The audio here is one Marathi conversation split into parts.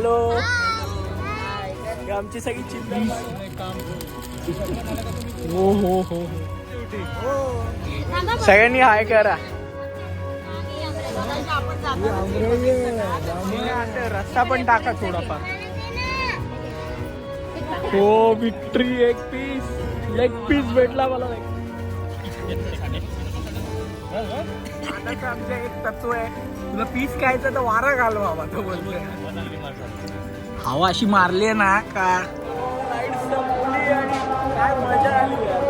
हॅलो. ही आमची सगळी चिल्ली हो हो हो सगळ्यांनी हाय करा. रस्ता पण टाका थोडाफार. हो विक्ट्री एक पीस लेग पीस भेटला मला. आता आमचं एक तत्व आहे. तुला पीस खायचं तर वारा घालवा बाबा तो बोलतोय हवा अशी मारली आहे ना का लाइट संपली आणि काय मजा आली यार.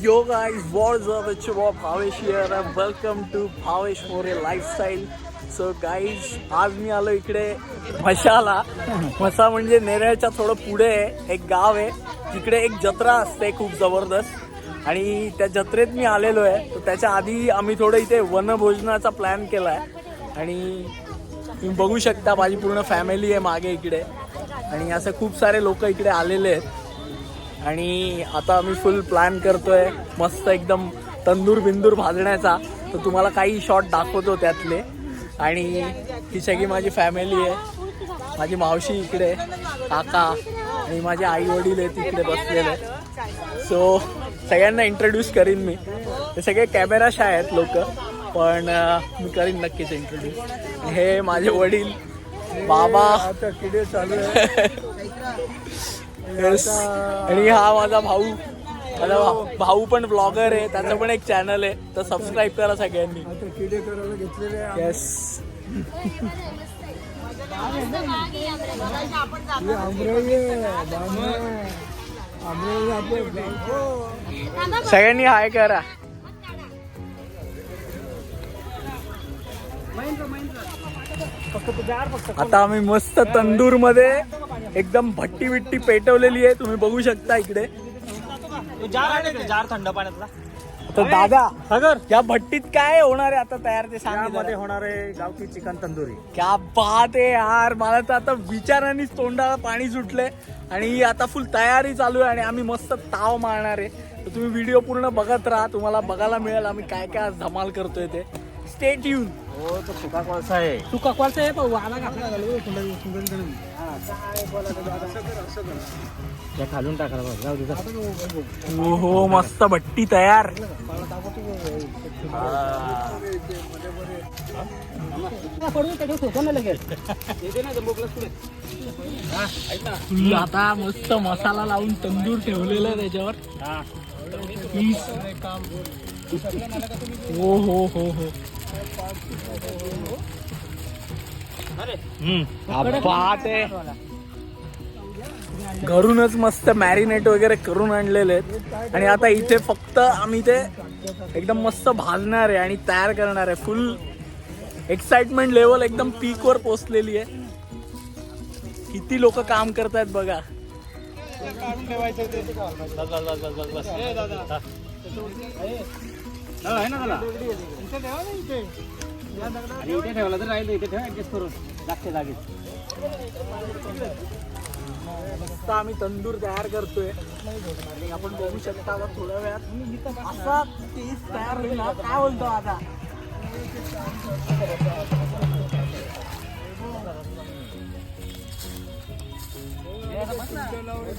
Yo guys, what's up? It's your boy Bhavesh here and welcome to Bhavesh for a Lifestyle. So guys, आज मी आलो इकडे म्हशाला म्हसा म्हणजे नेरळच्या थोडं पुढे आहे एक गाव आहे तिकडे एक जत्रा असते खूप जबरदस्त आणि त्या जत्रेत मी आलेलो आहे. तर त्याच्या आधी आम्ही थोडं इथे वनभोजनाचा प्लॅन केला आहे आणि तुम्ही बघू शकता माझी पूर्ण फॅमिली आहे मागे इकडे. आणि असं खूप सारे लोक इकडे आलेले आहेत. आणि आता आम्ही फुल प्लॅन करतोय. मस्त एकदम तंदूर बिंदूर भाजण्याचा. तर तुम्हाला काही शॉट दाखवतो त्यातले. आणि ही सगळी माझी फॅमिली आहे. माझी मावशी इकडे काका आणि माझे आई वडील आहेत इकडे बसलेले. सो सगळ्यांना इंट्रोड्यूस करीन मी. ते सगळे कॅमेरा शाय आहेत लोक पण मी करीन नक्कीच इंट्रोड्यूस हे माझे वडील बाबा. आता किडे चालू. आणि हा माझा भाऊ. माझा भाऊ पण ब्लॉगर आहे त्याचं पण एक चॅनल आहे. तर सबस्क्राईब करा सगळ्यांनी. किडे करायला घेतलेले आहे. येस सगळ्यांनी हाय करा. आता आम्ही मस्त तंदूरमध्ये एकदम भट्टी विट्टी पेटवलेली आहे. तुम्ही बघू शकता इकडे. जार थंड पाण्यातला. तर दादा अगर या भट्टीत काय होणार आहे आता तयार ते सांग त्यामध्ये होणारे गावठी चिकन तंदुरी. क्या बात आहे यार. मला तर आता विचारानेच तोंडाला पाणी सुटले आणि आता फुल तयारी चालू आहे आणि आम्ही मस्त ताव मारणार आहे. तर तुम्ही व्हिडिओ पूर्ण बघत राहा. तुम्हाला बघायला मिळेल आम्ही काय काय धमाल करतोय ते. स्टेट येऊन हो तो सुका कोळसा आहे तू ककवालचं आहे पण वाला त्या खालून टाकायला बघ जाऊ दे हो हो मस्त भट्टी तयार. आता मस्त मसाला लावून तंदूर ठेवलेला आहे त्याच्यावर. हो हो हो हो. घरूनच मस्त मॅरिनेट वगैरे करून आणलेले आहेत. आणि आता इथे फक्त आम्ही ते एकदम मस्त भाजणार आहे आणि तयार करणार आहे. फुल एक्साइटमेंट लेवल एकदम पीक वर पोहोचलेली आहे. किती लोक काम करतायत बघा. बस, बस, आहे ना त्याला? आणि इथे ठेवला तर राहील इथे ठेव ऍडजस्ट करून. लागते जागेत मस्त आम्ही तंदूर तयार करतोय. आणि आपण बघू शकता आता थोड्या वेळात असा टेस्ट तयार होईल ना. काय बोलतो आता?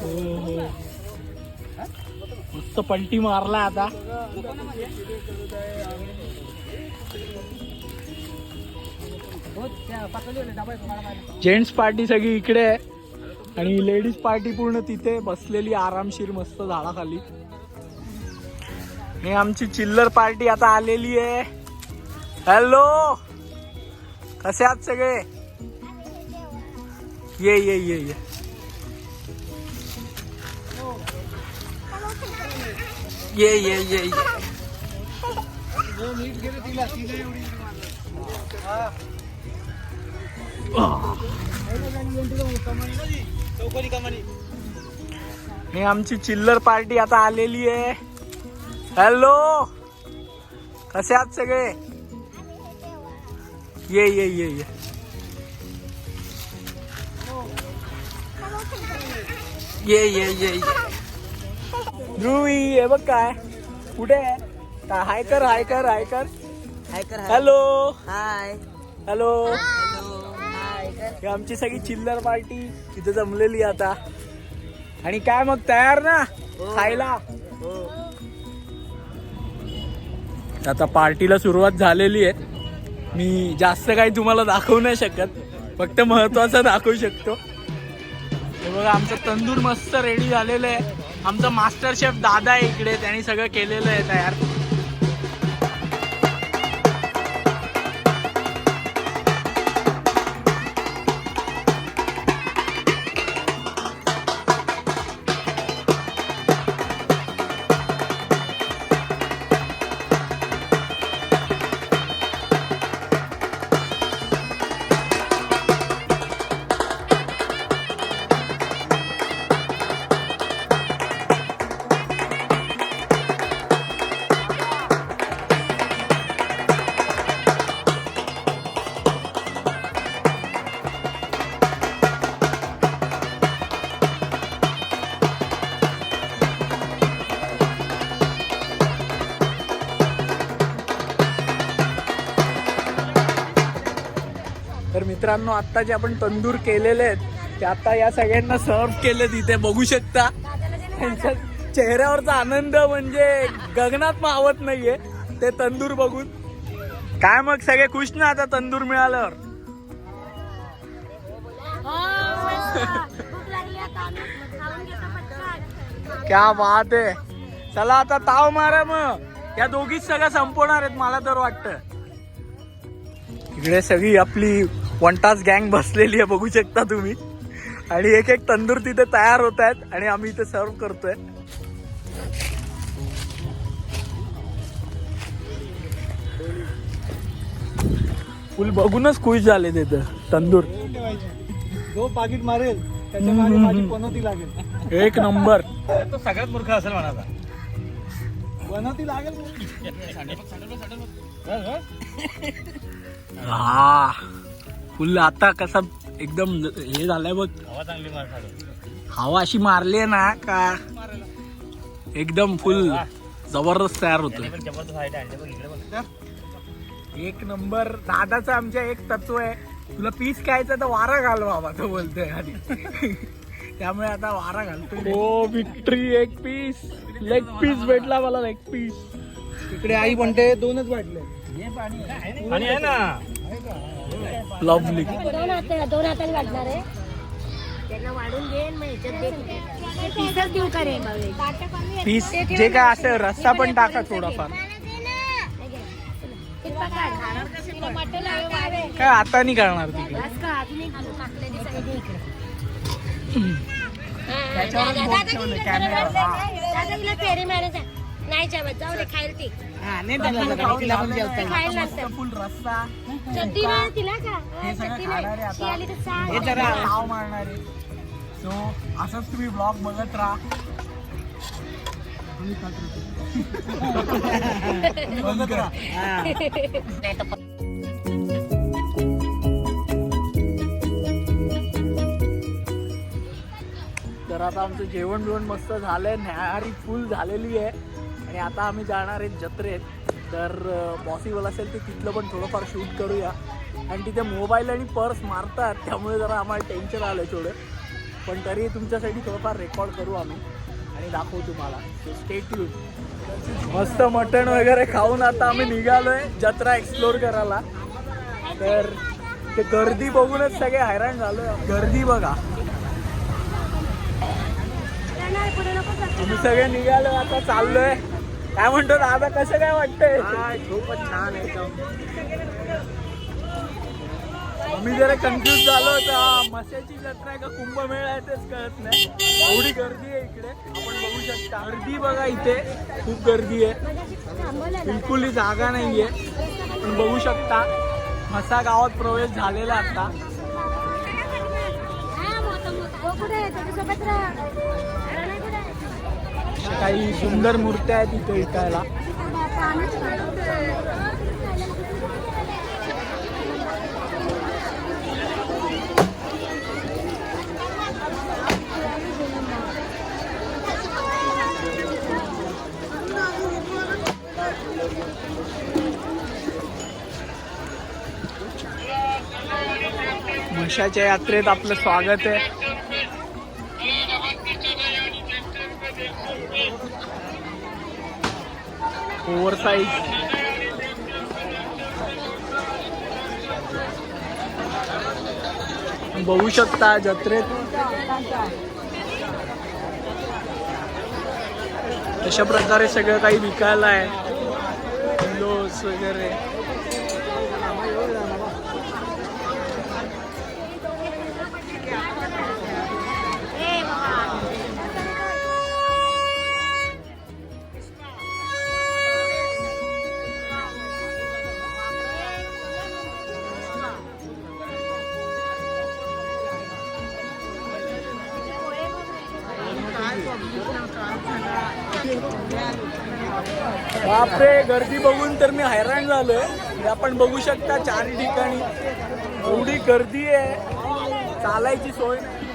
हो, हो. मस्त पलटी मारला आता. जेंट्स पार्टी सगळी इकडे आहे. आणि लेडीज पार्टी पूर्ण तिथे बसलेली आरामशीर मस्त झाडाखाली. हे आमची चिल्लर पार्टी आता आलेली आहे. हॅलो! कसे आहात सगळे? ये ये ये ये. ये ये ये ये। हे आमची चिल्लर पार्टी आता आलेली आहे. हॅलो कसे आहात सगळे? ये ये ये ये. ये ये ये ये. ध्रुवी हे बघ काय. कुठे आहे? हाय कर हाय कर हाय कर. हाय कर हॅलो. हाय. हॅलो. हाय. कर ही आमची सगळी चिल्लर पार्टी इथे जमलेली आता. आणि काय मग तयार ना? खायला. आता पार्टीला सुरुवात झालेली आहे. मी जास्त काही तुम्हाला दाखवू नाही शकत. फक्त महत्वाचं दाखवू शकतो. हे बघा आमचं तंदूर मस्त रेडी झालेलं आहे. आमचा मास्टर शेफ दादा आहे इकडे त्यांनी सगळं केलेलं आहे तयार. मित्रांनो आता जे आपण तंदूर केलेले आहेत ते आता या सगळ्यांना सर्व केले तिथे. बघू शकता. त्यांच्या चेहऱ्यावरचा आनंद म्हणजे गगनात मावत नाहीये. ते तंदूर बघून. काय मग सगळे खुश ना आता तंदूर मिळाल्यावर? क्या बात आहे. चला आता ताव मारा मग. या दोघीच सगळं संपवणार आहेत मला तर वाटतं. इकडे सगळी आपली वनटास गँग बसलेली आहे बघू शकता तुम्ही. आणि एक एक तंदूर तिथे तयार होत आहेत आणि आम्ही इथे सर्व करतोय. फुल बघूनच खुश झाले तिथं तंदूर. जो पाकिट मारेल त्याच्यामागे माझी पनोती लागेल. एक नंबर. तो सगळ्यात मूर्ख असेल म्हणाला. पनोती लागेल. हा. फुल आता कसा एकदम हे झालंय बघ. हवा चांगली मार हवा अशी मारली ना का? एकदम फुल जबरदस्त तयार बघ एक नंबर. दादाचं आमच्या एक तत्व आहे. तुला पीस खायचं तर वारा घाल बाबा तो बोलतोय आधी. त्यामुळे आता वारा घालतोय. हो विक्ट्री एक पीस लेग पीस भेटला मला लेग पीस इकडे आई म्हणते दोनच वाटले. आणि आहे ना. लवली दोन हात दोन हाताने वाढणार आहे. त्यांना वाढून घेईन मग ह्याच्यात दे पीसच देऊ का रे? पीस जे काय असेल रस्सा पण टाका थोडाफार. काय आता नाही करणार तिकडे नाही जेवत जाऊ दे खाईल ती. ती खाईल नंतर फुल रस्सा. चड्डी नाही तिला का? हे हा, सगळं चड्डी खाणार आहे नाही शी आता. आली तर सांग. हे जरा नाव मारणारे सो असंच तुम्ही ब्लॉग बघत राहा. बघत राहा. तर आता आमचं जेवण बिवण मस्त झालंय. न्याहारी फुल झालेली आहे. आणि आता आम्ही जाणार आहेत जत्रेत. तर पॉसिबल असेल तर तिथलं पण थोडंफार शूट करूया. आणि तिथे मोबाईल आणि पर्स मारतात त्यामुळे जरा आम्हाला टेन्शन आलं थोडं. पण तरी तुमच्यासाठी थोडंफार रेकॉर्ड करू आम्ही. आणि दाखवू तुम्हाला. स्टेट ट्यून मस्त मटण वगैरे खाऊन आता आम्ही निघालो आहे जत्रा एक्सप्लोर करायला. तर ते गर्दी बघूनच सगळे हैराण झालो गर्दी बघा. तुम्ही आम्ही सगळे निघालो आता चाललोय. काय म्हणतो दादा कसं काय वाटतंय? खूपच छान आम्ही जरा कन्फ्युज झालो होतो. मस्याची जत्रा आहे का कुंभमेळा आहे तेच कळत नाही. एवढी गर्दी आहे इकडे. आपण बघू शकता. गर्दी बघा इथे. खूप गर्दी आहे. बिलकुल जागा नाहीये. तुम्ही बघू शकता मसा गावात प्रवेश झालेला आता. काही सुंदर मूर्त्या आहेत इथे विकायला. म्हशाच्या यात्रेत आपलं स्वागत आहे. ओव्हर साईज बघू शकता जत्रेत. अशा प्रकारे सगळं काही विकायला आहे. किलोस वगैरे. बापरे गर्दी बघून तर मी हैराण झालोय. आपण बघू शकता चार ठिकाणी. एवढी गर्दी आहे. चालायची सोय नाही.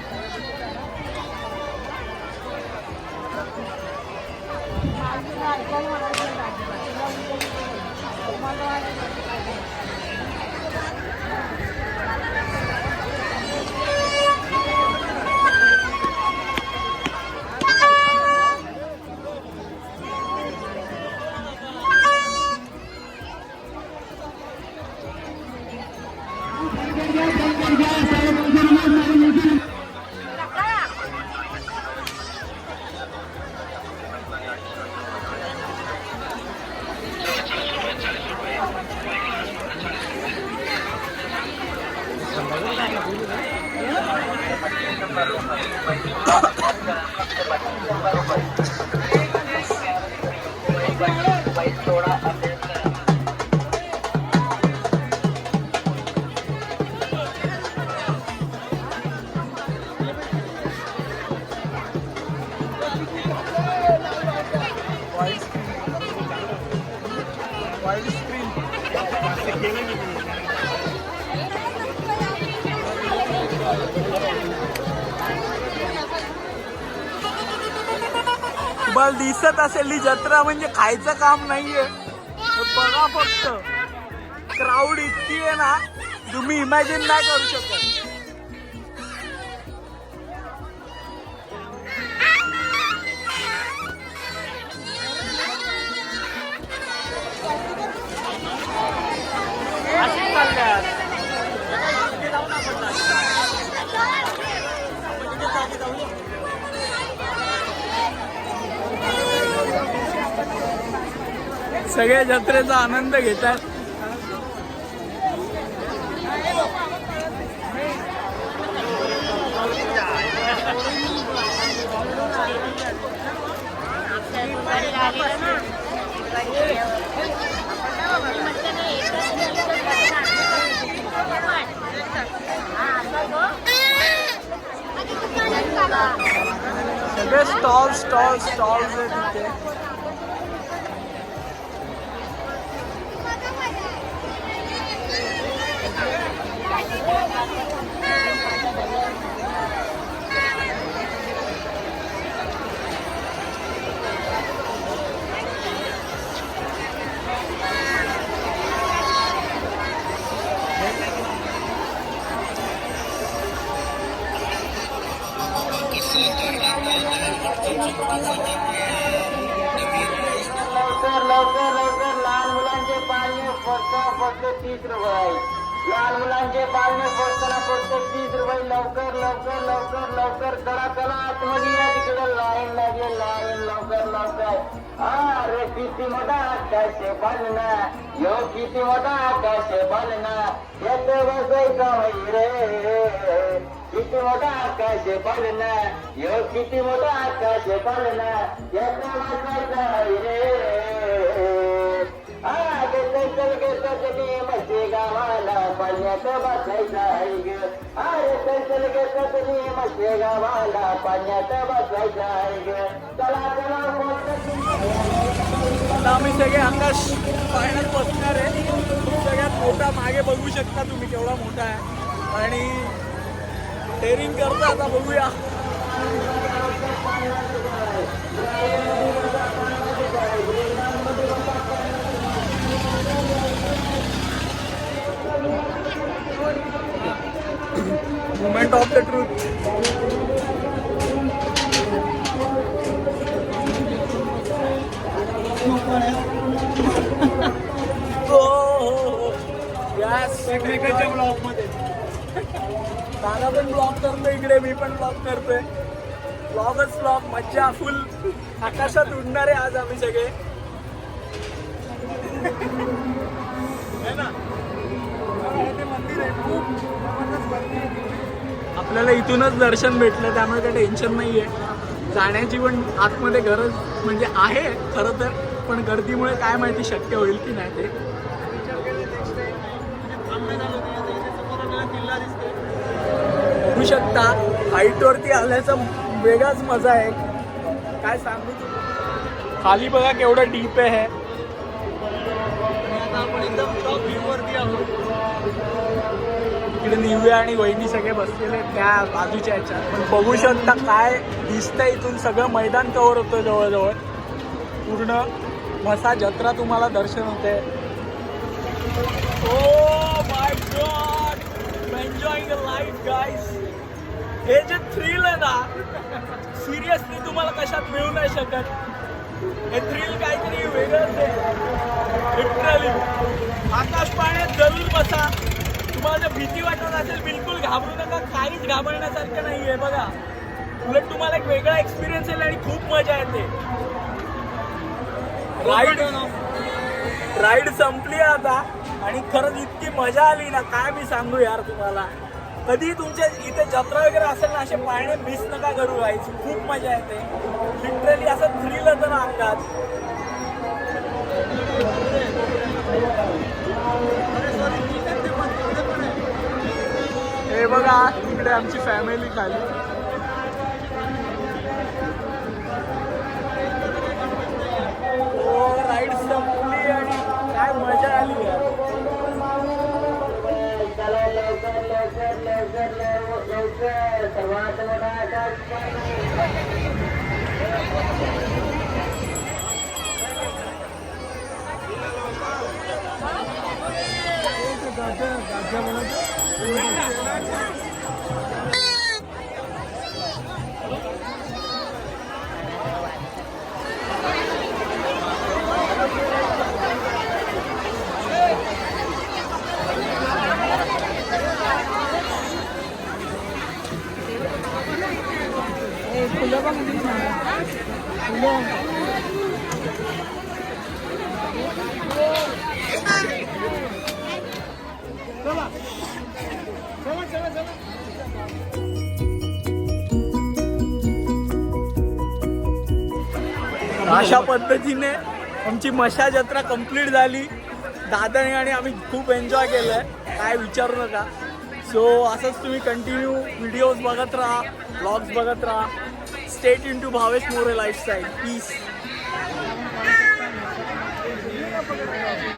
असेल ही जत्रा म्हणजे खायचं काम नाहीये. बघा फक्त. क्राऊड इतकी आहे ना तुम्ही इमॅजिन नाही करू शकत. सगळ्या जत्रेचा आनंद घेतात. सगळे स्टॉल स्टॉल स्टॉल्स आहेत तिथे तीस रुपये लहान मुलांचे पाळणे पोचताना पोचते तीस रुपये लवकर लवकर लवकर लवकर चला चला आतमध्ये या तिकडे लाईन लागेल लाईन लवकर लवकर. अरे किती मोठा आकाश बनना यो किती मोठा आकाश बनना येतो बसायचा रे. किती मोठा आकाश बनना यो किती मोठा आकाश बनना येतो बसायचा रे. आ गेलं गेलं गेलं म्हशी गावाला पाण्या पाण्यात बसायचं आहे ग अरे चल चल गे सजनी मशे गावाला पाण्यात बसायचं आहे ग चला चला आता आम्ही सगळे आकाश पाण्यात बसणार आहे. सगळ्यात मोठा मागे बघू शकता तुम्ही केवढा मोठा आहे. आणि टेरिंग करता आता बघूया. द ट्रूथ हो हो हो. यस एकमेकांच्या ब्लॉकमध्ये दादा पण ब्लॉग करतो इकडे मी पण ब्लॉग करतोय. ब्लॉगच ब्लॉग मज्जा फुल आकाशात उडणारे आज आम्ही सगळे. आपल्याला इथूनच दर्शन भेटलं त्यामुळे काही टेन्शन नाही आहे जाण्याची पण आतमध्ये गरज म्हणजे आहे खरं तर पण गर्दीमुळे काय माहिती शक्य होईल की नाही ते. म्हणजे बघू शकता हाईटवरती आल्याचा वेगळाच मजा आहे. काय सांगू? खाली बघा केवढं डीप आहे. इकडे आणि वहिनी सगळे बसलेले आहेत त्या बाजूच्या ह्याच्यात पण बघू शकता काय दिसतंय इथून. सगळं मैदान कवर होतं जवळजवळ. पूर्ण मसा जत्रा तुम्हाला दर्शन होते ओ my god enjoying the life guys हे जे थ्रिल आहे ना सिरियसली तुम्हाला कशात मिळू नाही शकत. हे थ्रिल काहीतरी वेगळंच आहे. लिटरली आकाश पाण्यात जरूर बसा. तुम्हाला भीती वाटत असेल बिलकुल घाबरू नका. काहीच घाबरण्यासारखं नाही आहे बघा. उलट तुम्हाला एक वेगळा एक्सपिरियन्स येईल आणि खूप मजा येते. राईड राईड संपली आता आणि खरंच इतकी मजा आली ना काय मी सांगू यार तुम्हाला. कधी तुमच्या इथे जत्रा वगैरे असेल ना असे पाळणे मिस नका करू व्हायची खूप मजा येते. लिटरली असं थ्रिल तर ना अंगात. हे बघा इकडे आमची फॅमिली खाली. हो, राईड संपली आणि काय मजा आली यार. चला लवकर लवकर लवकर लवकर सर्वात मोठा 哎，不要碰地上！不要。अशा पद्धतीने आमची मशा जत्रा कंप्लीट झाली. दादाने आणि आम्ही खूप एन्जॉय केलं आहे काय विचारू नका. सो असंच तुम्ही कंटिन्यू व्हिडिओज बघत राहा ब्लॉग्स बघत राहा. Stay in to Bhavesh More lifestyle peace